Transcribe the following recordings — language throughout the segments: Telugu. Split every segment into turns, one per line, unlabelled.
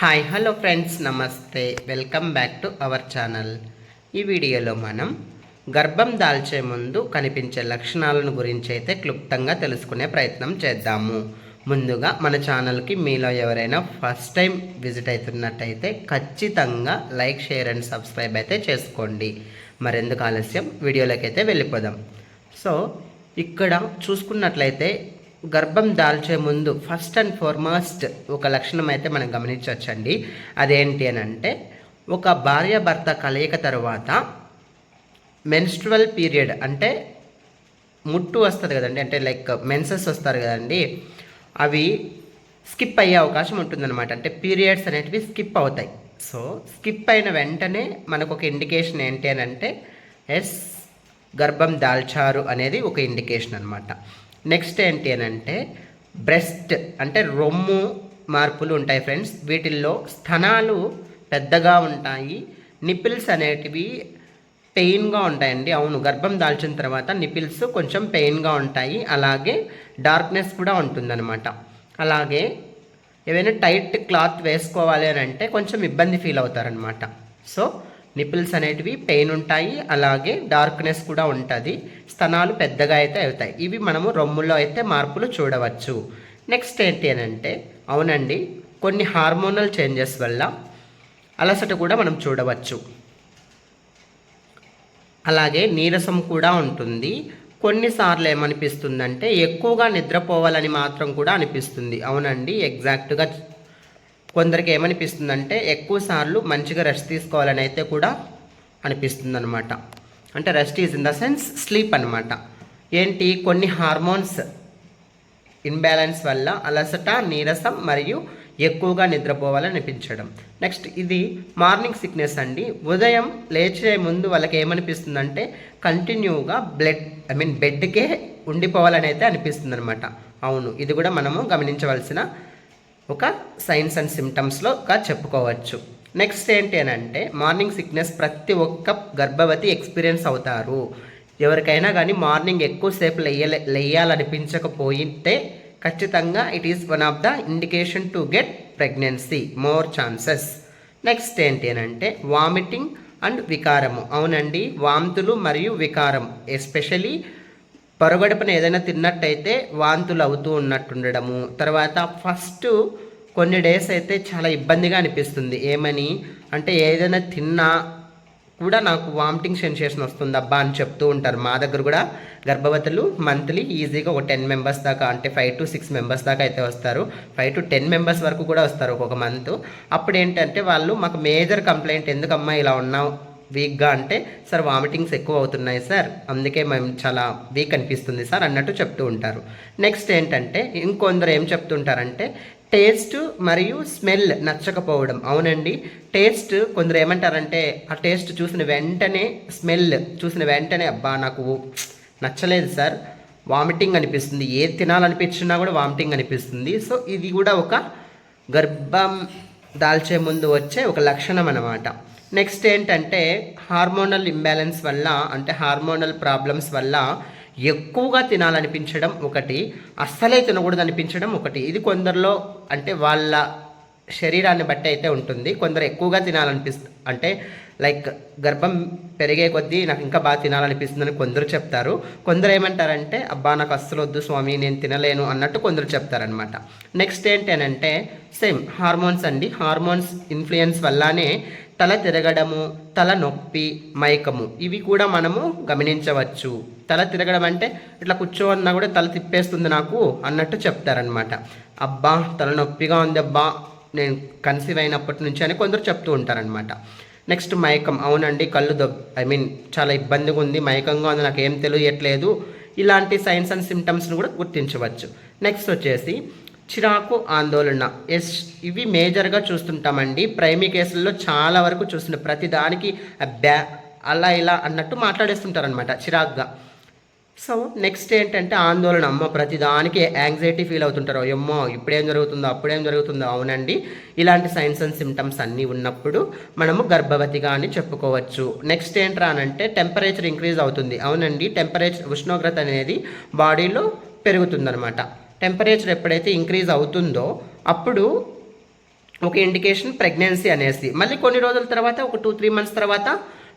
హాయ్ హలో ఫ్రెండ్స్ నమస్తే. Welcome back to our channel ఈ వీడియోలో మనం గర్భం దాల్చే ముందు కనిపించే లక్షణాలను గురించి అయితే క్లుప్తంగా తెలుసుకునే ప్రయత్నం చేద్దాము. ముందుగా మన ఛానల్కి మీలో ఎవరైనా ఫస్ట్ టైం విజిట్ అవుతున్నట్టయితే ఖచ్చితంగా లైక్ షేర్ అండ్ సబ్స్క్రైబ్ అయితే చేసుకోండి. మరెందుకు ఆలస్యం? వీడియోలోకి అయితే వెళ్ళిపోదాం. సో ఇక్కడ చూసుకున్నట్లయితే గర్భం దాల్చే ముందు ఫస్ట్ అండ్ ఫార్మోస్ట్ ఒక లక్షణం అయితే మనం గమనించవచ్చండి. అదేంటి అని అంటే ఒక భార్యాభర్త కలయిక తర్వాత మెన్స్ట్రువల్ పీరియడ్ అంటే ముట్టు వస్తుంది కదండి అంటే లైక్ మెన్సెస్ వస్తారు కదండి అవి స్కిప్ అయ్యే అవకాశం ఉంటుందన్నమాట. అంటే పీరియడ్స్ అనేటివి స్కిప్ అవుతాయి. సో స్కిప్ అయిన వెంటనే మనకు ఒక ఇండికేషన్ ఏంటి అని అంటే ఎస్ గర్భం దాల్చారు అనేది ఒక ఇండికేషన్ అనమాట నెక్స్ట్ ఏంటి అని అంటే బ్రెస్ట్ అంటే రొమ్ము మార్పులు ఉంటాయి ఫ్రెండ్స్. వీటిల్లో స్థనాలు పెద్దగా ఉంటాయి. నిపిల్స్ అనేటివి పెయిన్గా ఉంటాయండి. అవును గర్భం దాల్చిన తర్వాత నిపిల్స్ కొంచెం పెయిన్గా ఉంటాయి. అలాగే డార్క్నెస్ కూడా ఉంటుందన్నమాట. అలాగే ఏవైనా టైట్ క్లాత్ వేసుకోవాలి అని అంటే కొంచెం ఇబ్బంది ఫీల్ అవుతారనమాట సో నిపిల్స్ అనేటివి పెయిన్ ఉంటాయి అలాగే డార్క్నెస్ కూడా ఉంటుంది. స్తనాలు పెద్దగా అయితే అవుతాయి. ఇవి మనము రొమ్ములో అయితే మార్పులు చూడవచ్చు. నెక్స్ట్ ఏంటి అని అంటే అవునండి కొన్ని హార్మోనల్ చేంజెస్ వల్ల అలసట కూడా మనం చూడవచ్చు. అలాగే నీరసం కూడా ఉంటుంది. కొన్నిసార్లు ఏమనిపిస్తుందంటే ఎక్కువగా నిద్రపోవాలని మాత్రం కూడా అనిపిస్తుంది. అవునండి ఎగ్జాక్ట్గా కొందరికి ఏమనిపిస్తుందంటే ఎక్కువ సార్లు మంచిగా రెస్ట్ తీసుకోవాలని అయితే కూడా అనిపిస్తుంది అనమాట అంటే rest is in the sense sleep అనమాట ఏంటి? కొన్ని హార్మోన్స్ ఇన్బ్యాలెన్స్ వల్ల అలసట నీరసం మరియు ఎక్కువగా నిద్రపోవాలని అనిపించడం. నెక్స్ట్ ఇది మార్నింగ్ సిక్నెస్ అండి. ఉదయం లేచే ముందు వాళ్ళకి ఏమనిపిస్తుందంటే కంటిన్యూగా బ్లడ్ ఐ మీన్ బెడ్కే ఉండిపోవాలని అయితే అనిపిస్తుంది అనమాట అవును ఇది కూడా మనము గమనించవలసిన ఒక సైన్స్ అండ్ సిమ్టమ్స్లోగా చెప్పుకోవచ్చు. నెక్స్ట్ ఏంటి అని అంటే మార్నింగ్ సిక్నెస్ ప్రతి ఒక్క గర్భవతి ఎక్స్పీరియన్స్ అవుతారు. ఎవరికైనా కానీ మార్నింగ్ ఎక్కువసేపు లేయలే లేయాలనిపించకపోయితే ఖచ్చితంగా it is one of the indication to get pregnancy more chances next ఏంటి అని అంటే వామిటింగ్ అండ్ వికారము అవునండి వాంతులు మరియు వికారం ఎస్పెషలీ పరగడుపున ఏదైనా తిన్నట్టయితే వాంతులు అవుతూ ఉన్నట్టుండడము. తర్వాత ఫస్ట్ కొన్ని డేస్ అయితే చాలా ఇబ్బందిగా అనిపిస్తుంది. ఏమని? అంటే ఏదైనా తిన్నా కూడా నాకు వామిటింగ్ సెన్సేషన్ వస్తుంది అబ్బా అని చెప్తూ ఉంటారు. మా దగ్గర కూడా గర్భవతులు మంత్లీ ఈజీగా ఒక టెన్ మెంబర్స్ దాకా అంటే ఫైవ్ టు సిక్స్ మెంబర్స్ దాకా అయితే వస్తారు. ఫైవ్ టు టెన్ మెంబర్స్ వరకు కూడా వస్తారు ఒక్కొక్క మంత్. అప్పుడు ఏంటంటే వాళ్ళు మాకు మేజర్ కంప్లైంట్ ఎందుకమ్మా ఇలా ఉన్నావు? వీక్గా అంటే సార్ వామిటింగ్స్ ఎక్కువ అవుతున్నాయి సార్. అందుకే మేము చాలా వీక్ అనిపిస్తుంది సార్ అన్నట్టు చెప్తూ ఉంటారు. నెక్స్ట్ ఏంటంటే ఇంకొందరు ఏం చెప్తుంటారంటే టేస్ట్ మరియు స్మెల్ నచ్చకపోవడం. అవునండి. టేస్ట్ కొందరు ఏమంటారంటే ఆ టేస్ట్ చూసిన వెంటనే స్మెల్ చూసిన వెంటనే అబ్బా నాకు నచ్చలేదు సార్. వామిటింగ్ అనిపిస్తుంది. ఏది తినాలనిపించినా కూడా వామిటింగ్ అనిపిస్తుంది. సో ఇది కూడా ఒక గర్భం దాల్చే ముందు వచ్చే ఒక లక్షణం అన్నమాట నెక్స్ట్ ఏంటంటే హార్మోనల్ ఇంబ్యాలెన్స్ వల్ల అంటే హార్మోనల్ ప్రాబ్లమ్స్ వల్ల ఎక్కువగా తినాలనిపించడం ఒకటి అస్సలే తినకూడదు అనిపించడం ఒకటి. ఇది కొందరిలో అంటే వాళ్ళ శరీరాన్ని బట్టి అయితే ఉంటుంది. కొందరు ఎక్కువగా తినాలనిపిస్తుంది అంటే లైక్ గర్భం పెరిగే కొద్దీ నాకు ఇంకా బాగా తినాలనిపిస్తుందని కొందరు చెప్తారు. కొందరు ఏమంటారంటే అబ్బా నాకు అస్సలు వద్దు స్వామి నేను తినలేను అన్నట్టు కొందరు చెప్తారనమాట నెక్స్ట్ ఏంటనంటే సేమ్ హార్మోన్స్ అండి. హార్మోన్స్ ఇన్ఫ్లుయెన్స్ వల్లనే తల తిరగడము తల నొప్పి మైకము ఇవి కూడా మనము గమనించవచ్చు. తల తిరగడం అంటే ఇట్లా కూర్చోన్నా కూడా తల తిప్పేస్తుంది నాకు అన్నట్టు చెప్తారనమాట అబ్బా తల నొప్పిగా ఉంది అబ్బా నేను కన్సీవ్ అయినప్పటి నుంచి అని కొందరు చెప్తూ ఉంటారనమాట నెక్స్ట్ మైకం అవునండి కళ్ళు దొబ్ ఐ మీన్ చాలా ఇబ్బందిగా ఉంది మైకంగా ఉంది నాకు ఏం తెలియట్లేదు. ఇలాంటి సైన్స్ అండ్ సిమ్టమ్స్ను కూడా గుర్తించవచ్చు. నెక్స్ట్ వచ్చేసి చిరాకు ఆందోళన. ఎస్ ఇవి మేజర్గా చూస్తుంటామండి. ప్రైమీ కేసుల్లో చాలా వరకు చూస్తుంటాం ప్రతి దానికి బ్యా అలా ఇలా అన్నట్టు మాట్లాడేస్తుంటారనమాట చిరాగ్గా. సో నెక్స్ట్ ఏంటంటే ఆందోళన. అమ్మ ప్రతి దానికి యాంగ్జైటీ ఫీల్ అవుతుంటారు. అమ్మో ఇప్పుడేం జరుగుతుందో అప్పుడేం జరుగుతుందో. అవునండి. ఇలాంటి సైన్స్ అండ్ సిమ్టమ్స్ అన్నీ ఉన్నప్పుడు మనము గర్భవతిగా అని చెప్పుకోవచ్చు. నెక్స్ట్ ఏంట్రా అనంటే టెంపరేచర్ ఇంక్రీజ్ అవుతుంది. అవునండి. టెంపరేచర్ ఉష్ణోగ్రత అనేది బాడీలో పెరుగుతుందనమాట టెంపరేచర్ ఎప్పుడైతే ఇంక్రీజ్ అవుతుందో అప్పుడు ఒక ఇండికేషన్ ప్రెగ్నెన్సీ అనేసి. మళ్ళీ కొన్ని రోజుల తర్వాత ఒక టూ త్రీ మంత్స్ తర్వాత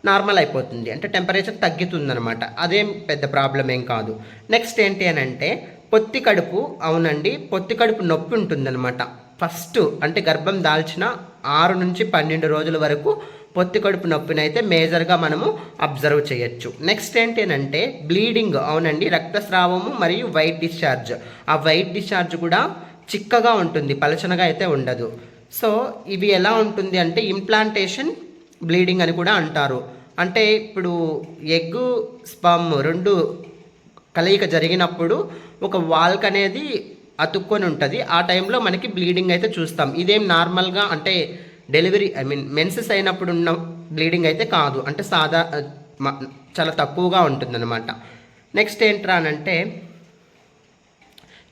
నార్మల్ అయిపోతుంది. అంటే టెంపరేచర్ తగ్గుతుందనమాట అదేం పెద్ద ప్రాబ్లం ఏం కాదు. నెక్స్ట్ ఏంటి అని అంటే పొత్తి కడుపు అవునండి పొత్తి కడుపు నొప్పి ఉంటుందన్నమాట. ఫస్ట్ అంటే గర్భం దాల్చిన ఆరు నుంచి పన్నెండు రోజుల వరకు పొత్తి కడుపు నొప్పినైతే మేజర్గా మనము అబ్జర్వ్ చేయొచ్చు. నెక్స్ట్ ఏంటి అని అంటే బ్లీడింగ్ అవునండి రక్తస్రావము మరియు వైట్ డిశ్చార్జ్. ఆ వైట్ డిశ్చార్జ్ కూడా చిక్కగా ఉంటుంది పలచనగా అయితే ఉండదు. సో ఇవి ఎలా ఉంటుంది అంటే ఇంప్లాంటేషన్ బ్లీడింగ్ అని కూడా అంటారు. అంటే ఇప్పుడు ఎగ్ స్పమ్ రెండు కలయిక జరిగినప్పుడు ఒక వాల్క్ అనేది అతుక్కొని ఉంటుంది. ఆ టైంలో మనకి బ్లీడింగ్ అయితే చూస్తాం. ఇదేం నార్మల్గా అంటే డెలివరీ ఐ మీన్ మెన్సెస్ అయినప్పుడు ఉన్న బ్లీడింగ్ అయితే కాదు. అంటే సాదా మ- చాలా తక్కువగా ఉంటుందన్నమాట. నెక్స్ట్ ఏంట్రా అంటే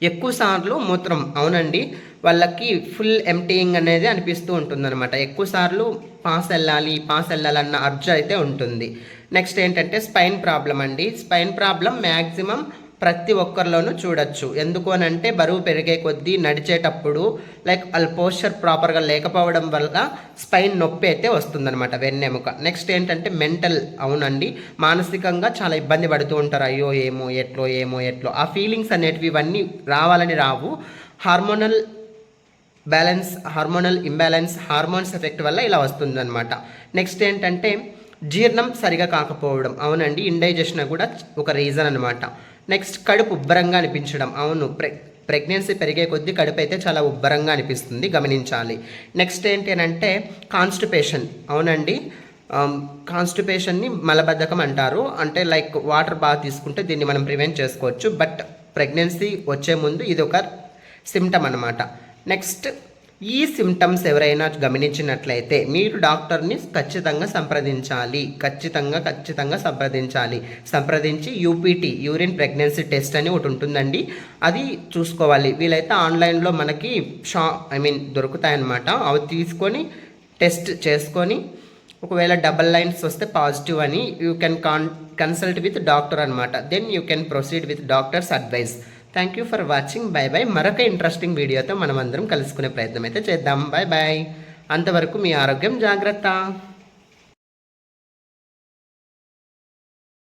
ఎక్కువ సార్లు మూత్రం అవునండి. వాళ్ళకి ఫుల్ ఎంటీయింగ్ అనేది అనిపిస్తూ ఉంటుందన్నమాట. ఎక్కువ సార్లు పాస్ వెళ్ళాలి పాస్ వెళ్ళాలన్న అర్జు అయితే ఉంటుంది. నెక్స్ట్ ఏంటంటే స్పైన్ ప్రాబ్లం అండి. స్పైన్ ప్రాబ్లం మ్యాక్సిమం ప్రతి ఒక్కరిలోనూ చూడొచ్చు. ఎందుకు అని అంటే బరువు పెరిగే కొద్దీ నడిచేటప్పుడు లైక్ వాళ్ళ పోస్చర్ ప్రాపర్గా లేకపోవడం వల్ల స్పైన్ నొప్పి అయితే వస్తుందన్నమాట వెన్నెముక. నెక్స్ట్ ఏంటంటే మెంటల్ అవునండి. మానసికంగా చాలా ఇబ్బంది పడుతూ ఉంటారు. అయ్యో ఏమో ఎట్లో ఏమో ఎట్లో. ఆ ఫీలింగ్స్ అనేటివి ఇవన్నీ రావాలని రావు. Hormonal balance hormonal imbalance hormones effect వల్ల ఇలా వస్తుందన్నమాట. నెక్స్ట్ ఏంటంటే జీర్ణం సరిగా కాకపోవడం. అవునండి ఇండైజెషన్ కూడా ఒక రీజన్ అనమాట నెక్స్ట్ కడుపు ఉబ్బరంగా అనిపించడం. అవును ప్రె ప్రెగ్నెన్సీ పెరిగే కొద్దీ కడుపు అయితే చాలా ఉబ్బరంగా అనిపిస్తుంది గమనించాలి. నెక్స్ట్ ఏంటి అని అంటే కాన్స్టిపేషన్ అవునండి. కాన్స్టిపేషన్ని మలబద్ధకం అంటారు. అంటే లైక్ వాటర్ బాగా తీసుకుంటే దీన్ని మనం ప్రివెంట్ చేసుకోవచ్చు. బట్ ప్రెగ్నెన్సీ వచ్చే ముందు ఇది ఒక సిమ్టమ్ అనమాట నెక్స్ట్ ఈ సిమ్టమ్స్ ఎవరైనా గమనించినట్లయితే మీరు డాక్టర్ని ఖచ్చితంగా సంప్రదించాలి. ఖచ్చితంగా ఖచ్చితంగా సంప్రదించాలి. సంప్రదించి యూపీటీ యూరిన్ ప్రెగ్నెన్సీ టెస్ట్ అని ఒకటి ఉంటుందండి. అది చూసుకోవాలి. వీలైతే ఆన్లైన్లో మనకి షా ఐ మీన్ దొరుకుతాయన్నమాట. అవి తీసుకొని టెస్ట్ చేసుకొని ఒకవేళ డబల్ లైన్స్ వస్తే పాజిటివ్ అని you can can consult with doctor అనమాట then you can proceed with doctor's advice. Thank you for watching bye bye మరొక ఇంట్రెస్టింగ్ వీడియోతో మనం అందరం కలుసుకునే ప్రయత్నం అయితే చేద్దాం. బాయ్ బాయ్ అంతవరకు మీ ఆరోగ్యం జాగ్రత్త.